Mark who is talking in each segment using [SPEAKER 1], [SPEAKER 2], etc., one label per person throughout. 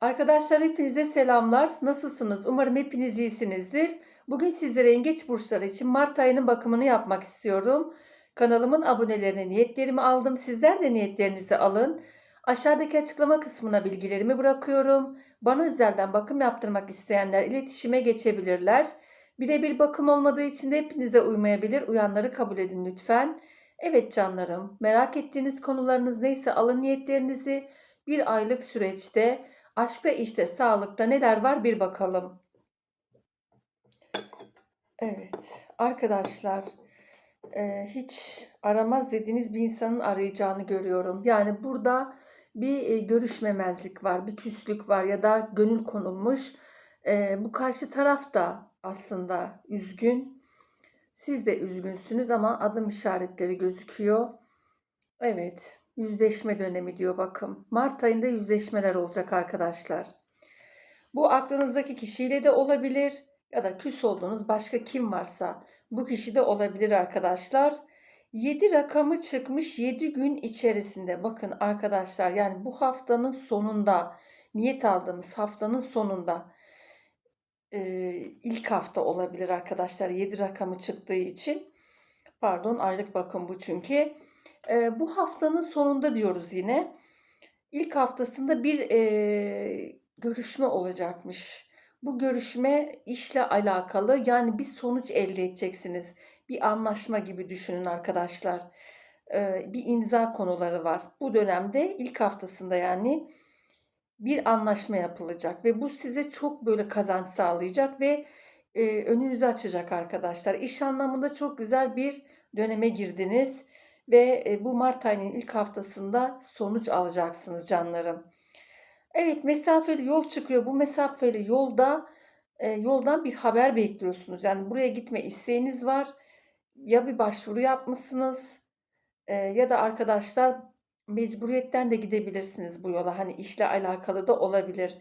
[SPEAKER 1] Arkadaşlar hepinize selamlar. Nasılsınız? Umarım hepiniz iyisinizdir. Bugün sizlere yengeç burçları için Mart ayının bakımını yapmak istiyorum. Kanalımın abonelerine niyetlerimi aldım. Sizler de niyetlerinizi alın. Aşağıdaki açıklama kısmına bilgilerimi bırakıyorum. Bana özelden bakım yaptırmak isteyenler iletişime geçebilirler. Birebir bakım olmadığı için de hepinize uymayabilir. Uyanları kabul edin lütfen. Evet canlarım, merak ettiğiniz konularınız neyse alın niyetlerinizi. Bir aylık süreçte Aşkta, işte, sağlıkta neler var bir bakalım. Evet, arkadaşlar, eee, hiç aramaz dediğiniz bir insanın arayacağını görüyorum. Yani burada bir eee, görüşmemezlik var, bir küslük var ya da gönül konulmuş. Eee, bu karşı taraf da aslında üzgün. Siz de üzgünsünüz ama adım işaretleri gözüküyor. Evet, yüzleşme dönemi diyor bakın. Mart ayında yüzleşmeler olacak arkadaşlar. Bu aklınızdaki kişiyle de olabilir ya da küs olduğunuz başka kim varsa bu kişi de olabilir arkadaşlar. 7 rakamı çıkmış 7 gün içerisinde. Bakın arkadaşlar yani bu haftanın sonunda niyet aldığımız haftanın sonunda e, ilk hafta olabilir arkadaşlar 7 rakamı çıktığı için. Pardon aylık bakım bu çünkü. E, bu haftanın sonunda diyoruz yine. İlk haftasında bir e, görüşme olacakmış. Bu görüşme işle alakalı yani bir sonuç elde edeceksiniz. Bir anlaşma gibi düşünün arkadaşlar. E, bir imza konuları var. Bu dönemde ilk haftasında yani bir anlaşma yapılacak ve bu size çok böyle kazanç sağlayacak ve e, önünüzü açacak arkadaşlar. İş anlamında çok güzel bir döneme girdiniz ve e, bu Mart ayının ilk haftasında sonuç alacaksınız canlarım. Evet mesafeli yol çıkıyor. Bu mesafeli yolda e, yoldan bir haber bekliyorsunuz. Yani buraya gitme isteğiniz var. Ya bir başvuru yapmışsınız e, ya da arkadaşlar mecburiyetten de gidebilirsiniz bu yola. Hani işle alakalı da olabilir.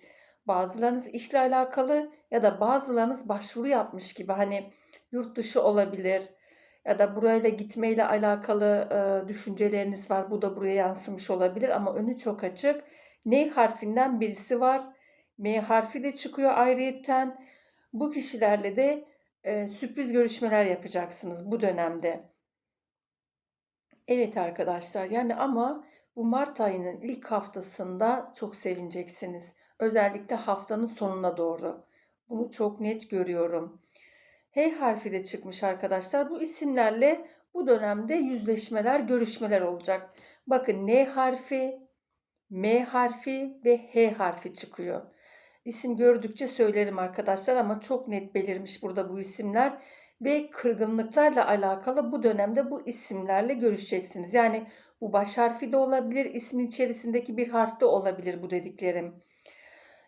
[SPEAKER 1] Bazılarınız işle alakalı ya da bazılarınız başvuru yapmış gibi hani yurt dışı olabilir ya da burayla gitmeyle alakalı e, düşünceleriniz var. Bu da buraya yansımış olabilir ama önü çok açık. N harfinden birisi var. M harfi de çıkıyor ayrıyetten. Bu kişilerle de e, sürpriz görüşmeler yapacaksınız bu dönemde. Evet arkadaşlar yani ama bu Mart ayının ilk haftasında çok sevineceksiniz. Özellikle haftanın sonuna doğru. Bunu çok net görüyorum. H harfi de çıkmış arkadaşlar. Bu isimlerle bu dönemde yüzleşmeler, görüşmeler olacak. Bakın N harfi, M harfi ve H harfi çıkıyor. İsim gördükçe söylerim arkadaşlar ama çok net belirmiş burada bu isimler ve kırgınlıklarla alakalı bu dönemde bu isimlerle görüşeceksiniz. Yani bu baş harfi de olabilir, ismin içerisindeki bir harf de olabilir bu dediklerim.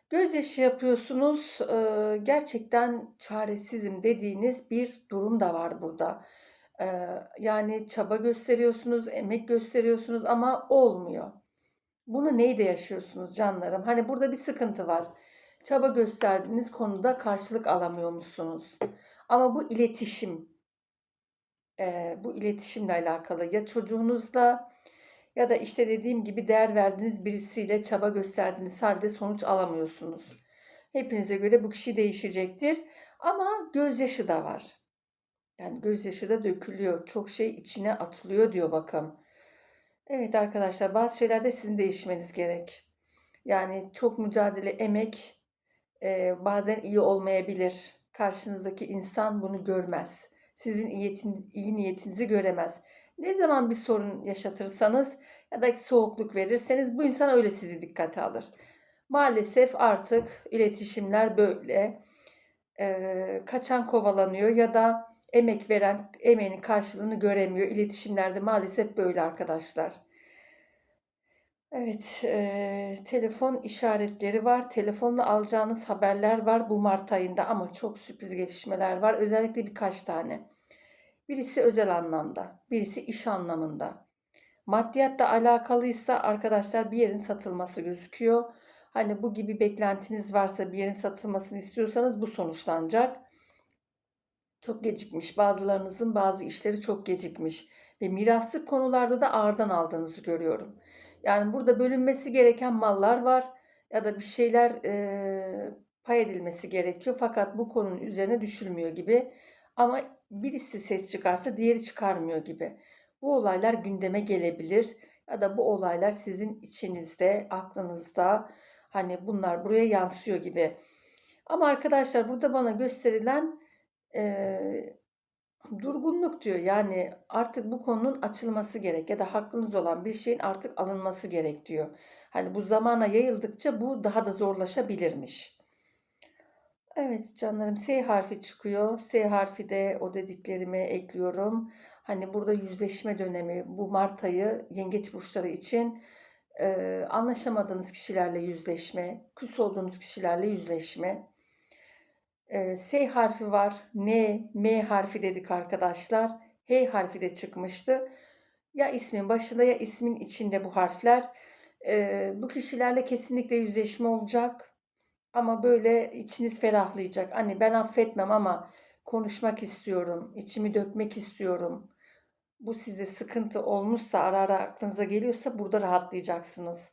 [SPEAKER 1] Gözyaşı yapıyorsunuz. Eee, gerçekten çaresizim dediğiniz bir durum da var burada. Eee, yani çaba gösteriyorsunuz, emek gösteriyorsunuz ama olmuyor. Bunu neyde yaşıyorsunuz canlarım? Hani burada bir sıkıntı var. Çaba gösterdiğiniz konuda karşılık alamıyormuşsunuz. Ama bu iletişim, eee, bu iletişimle alakalı ya çocuğunuzla ya da işte dediğim gibi değer verdiğiniz birisiyle çaba gösterdiğiniz halde sonuç alamıyorsunuz. Hepinize göre bu kişi değişecektir. Ama gözyaşı da var. Yani gözyaşı da dökülüyor. Çok şey içine atılıyor diyor bakın. Evet arkadaşlar bazı şeylerde sizin değişmeniz gerek. Yani çok mücadele, emek e, bazen iyi olmayabilir. Karşınızdaki insan bunu görmez. Sizin iyi niyetinizi göremez. Ne zaman bir sorun yaşatırsanız ya da soğukluk verirseniz bu insan öyle sizi dikkate alır. Maalesef artık iletişimler böyle. Ee, kaçan kovalanıyor ya da emek veren emeğinin karşılığını göremiyor. İletişimlerde maalesef böyle arkadaşlar. Evet, e, telefon işaretleri var. Telefonla alacağınız haberler var bu Mart ayında ama çok sürpriz gelişmeler var. Özellikle birkaç tane. Birisi özel anlamda, birisi iş anlamında. Maddiyatla alakalıysa arkadaşlar bir yerin satılması gözüküyor. Hani bu gibi beklentiniz varsa bir yerin satılmasını istiyorsanız bu sonuçlanacak. Çok gecikmiş. Bazılarınızın bazı işleri çok gecikmiş. Ve miraslık konularda da ağırdan aldığınızı görüyorum. Yani burada bölünmesi gereken mallar var. ya da bir şeyler e, pay edilmesi gerekiyor fakat bu konunun üzerine düşülmüyor gibi. Ama birisi ses çıkarsa diğeri çıkarmıyor gibi. Bu olaylar gündeme gelebilir ya da bu olaylar sizin içinizde, aklınızda hani bunlar buraya yansıyor gibi. Ama arkadaşlar burada bana gösterilen e, durgunluk diyor. Yani artık bu konunun açılması gerek ya da hakkınız olan bir şeyin artık alınması gerek diyor. Hani bu zamana yayıldıkça bu daha da zorlaşabilirmiş. Evet canlarım S harfi çıkıyor. S harfi de o dediklerime ekliyorum. Hani burada yüzleşme dönemi bu Mart ayı yengeç burçları için e, anlaşamadığınız kişilerle yüzleşme, küs olduğunuz kişilerle yüzleşme. E, S harfi var. N, M harfi dedik arkadaşlar. H harfi de çıkmıştı. Ya ismin başında ya ismin içinde bu harfler. E, bu kişilerle kesinlikle yüzleşme olacak. Ama böyle içiniz ferahlayacak. Hani ben affetmem ama konuşmak istiyorum, içimi dökmek istiyorum. Bu size sıkıntı olmuşsa, ara ara aklınıza geliyorsa burada rahatlayacaksınız.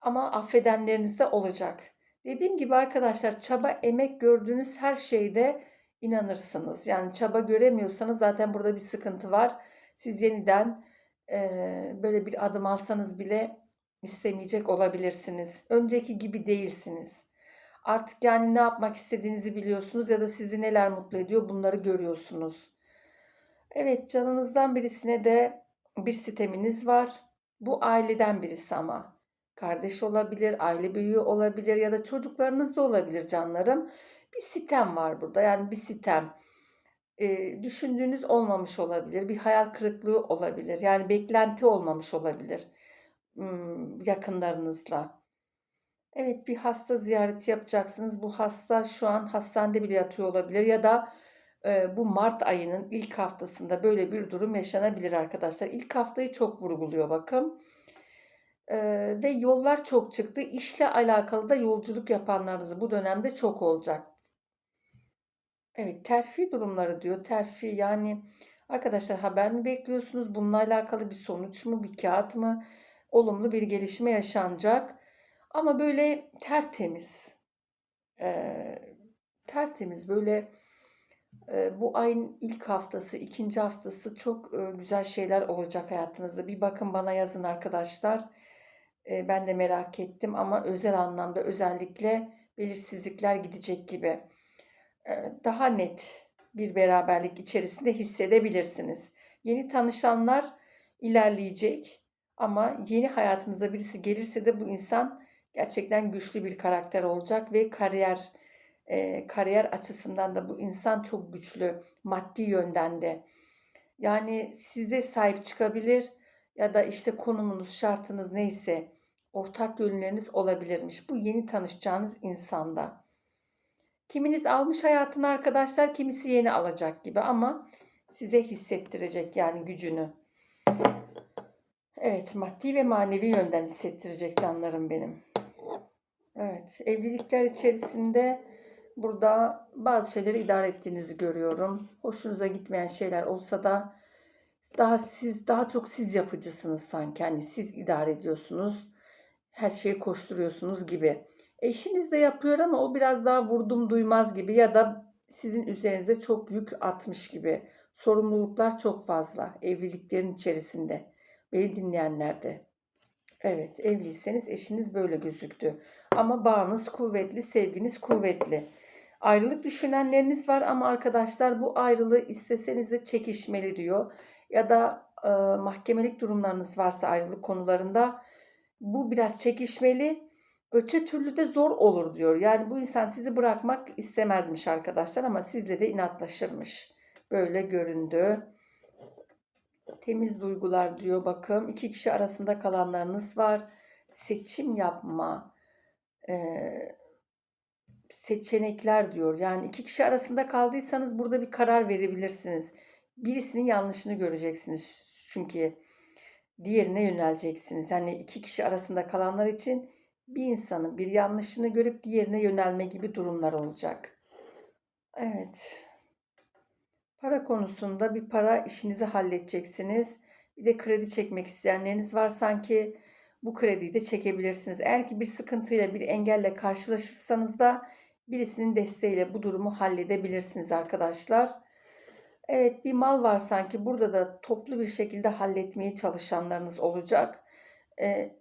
[SPEAKER 1] Ama affedenleriniz de olacak. Dediğim gibi arkadaşlar çaba, emek gördüğünüz her şeyde inanırsınız. Yani çaba göremiyorsanız zaten burada bir sıkıntı var. Siz yeniden e, böyle bir adım alsanız bile istemeyecek olabilirsiniz. Önceki gibi değilsiniz. Artık yani ne yapmak istediğinizi biliyorsunuz ya da sizi neler mutlu ediyor bunları görüyorsunuz. Evet canınızdan birisine de bir siteminiz var. Bu aileden birisi ama. Kardeş olabilir, aile büyüğü olabilir ya da çocuklarınız da olabilir canlarım. Bir sitem var burada yani bir sitem. E, düşündüğünüz olmamış olabilir. Bir hayal kırıklığı olabilir. Yani beklenti olmamış olabilir. Hmm, yakınlarınızla. Evet bir hasta ziyareti yapacaksınız. Bu hasta şu an hastanede bile yatıyor olabilir ya da e, bu Mart ayının ilk haftasında böyle bir durum yaşanabilir arkadaşlar. İlk haftayı çok vurguluyor bakın. E, ve yollar çok çıktı. İşle alakalı da yolculuk yapanlarınız bu dönemde çok olacak. Evet terfi durumları diyor. Terfi yani arkadaşlar haber mi bekliyorsunuz? Bununla alakalı bir sonuç mu, bir kağıt mı? Olumlu bir gelişme yaşanacak. Ama böyle tertemiz. E, tertemiz böyle e, bu ayın ilk haftası, ikinci haftası çok e, güzel şeyler olacak hayatınızda. Bir bakın bana yazın arkadaşlar. E, ben de merak ettim ama özel anlamda özellikle belirsizlikler gidecek gibi. E, daha net bir beraberlik içerisinde hissedebilirsiniz. Yeni tanışanlar ilerleyecek ama yeni hayatınıza birisi gelirse de bu insan gerçekten güçlü bir karakter olacak ve kariyer e, kariyer açısından da bu insan çok güçlü maddi yönden de. Yani size sahip çıkabilir ya da işte konumunuz, şartınız neyse ortak yönleriniz olabilirmiş. Bu yeni tanışacağınız insanda. Kiminiz almış hayatını arkadaşlar, kimisi yeni alacak gibi ama size hissettirecek yani gücünü. Evet, maddi ve manevi yönden hissettirecek canlarım benim. Evet, evlilikler içerisinde burada bazı şeyleri idare ettiğinizi görüyorum. Hoşunuza gitmeyen şeyler olsa da daha siz daha çok siz yapıcısınız sanki. Hani siz idare ediyorsunuz. Her şeyi koşturuyorsunuz gibi. Eşiniz de yapıyor ama o biraz daha vurdum duymaz gibi ya da sizin üzerinize çok yük atmış gibi. Sorumluluklar çok fazla evliliklerin içerisinde. Beni dinleyenler de. Evet, evliyseniz eşiniz böyle gözüktü. Ama bağınız kuvvetli, sevginiz kuvvetli. Ayrılık düşünenleriniz var ama arkadaşlar bu ayrılığı isteseniz de çekişmeli diyor. Ya da e, mahkemelik durumlarınız varsa ayrılık konularında bu biraz çekişmeli. Öte türlü de zor olur diyor. Yani bu insan sizi bırakmak istemezmiş arkadaşlar ama sizle de inatlaşırmış. Böyle göründü. Temiz duygular diyor bakım. İki kişi arasında kalanlarınız var. Seçim yapma. Ee, seçenekler diyor. Yani iki kişi arasında kaldıysanız burada bir karar verebilirsiniz. Birisinin yanlışını göreceksiniz. Çünkü diğerine yöneleceksiniz. Yani iki kişi arasında kalanlar için bir insanın bir yanlışını görüp diğerine yönelme gibi durumlar olacak. Evet. Para konusunda bir para işinizi halledeceksiniz. Bir de kredi çekmek isteyenleriniz var sanki bu krediyi de çekebilirsiniz. Eğer ki bir sıkıntıyla bir engelle karşılaşırsanız da birisinin desteğiyle bu durumu halledebilirsiniz arkadaşlar. Evet bir mal var sanki burada da toplu bir şekilde halletmeye çalışanlarınız olacak. Ee,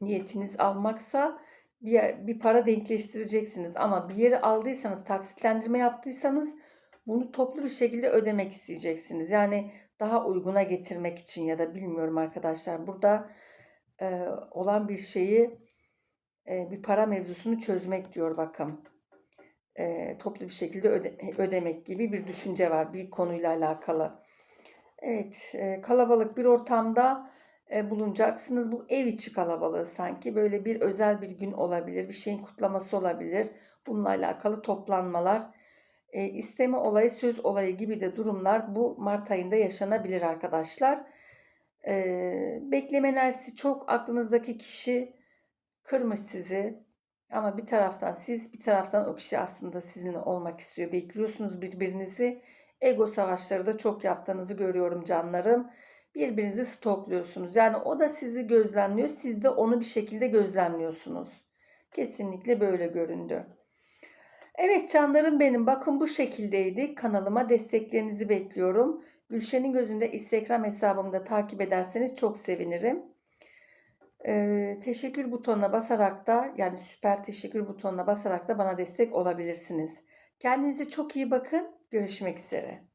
[SPEAKER 1] niyetiniz almaksa bir, yer- bir para denkleştireceksiniz ama bir yeri aldıysanız taksitlendirme yaptıysanız bunu toplu bir şekilde ödemek isteyeceksiniz. Yani daha uyguna getirmek için ya da bilmiyorum arkadaşlar burada e, olan bir şeyi e, bir para mevzusunu çözmek diyor bakın. E, toplu bir şekilde öde- ödemek gibi bir düşünce var bir konuyla alakalı. Evet, e, kalabalık bir ortamda e, bulunacaksınız. Bu ev içi kalabalığı sanki böyle bir özel bir gün olabilir, bir şeyin kutlaması olabilir. Bununla alakalı toplanmalar, e, isteme olayı, söz olayı gibi de durumlar bu Mart ayında yaşanabilir arkadaşlar. E, bekleme enerjisi çok aklınızdaki kişi kırmış sizi. Ama bir taraftan siz, bir taraftan o kişi aslında sizinle olmak istiyor. Bekliyorsunuz birbirinizi. Ego savaşları da çok yaptığınızı görüyorum canlarım. Birbirinizi stokluyorsunuz. Yani o da sizi gözlemliyor. Siz de onu bir şekilde gözlemliyorsunuz. Kesinlikle böyle göründü. Evet canlarım benim bakın bu şekildeydi. Kanalıma desteklerinizi bekliyorum. Gülşen'in gözünde Instagram hesabımda takip ederseniz çok sevinirim. Ee, teşekkür butonuna basarak da yani süper teşekkür butonuna basarak da bana destek olabilirsiniz. Kendinize çok iyi bakın. Görüşmek üzere.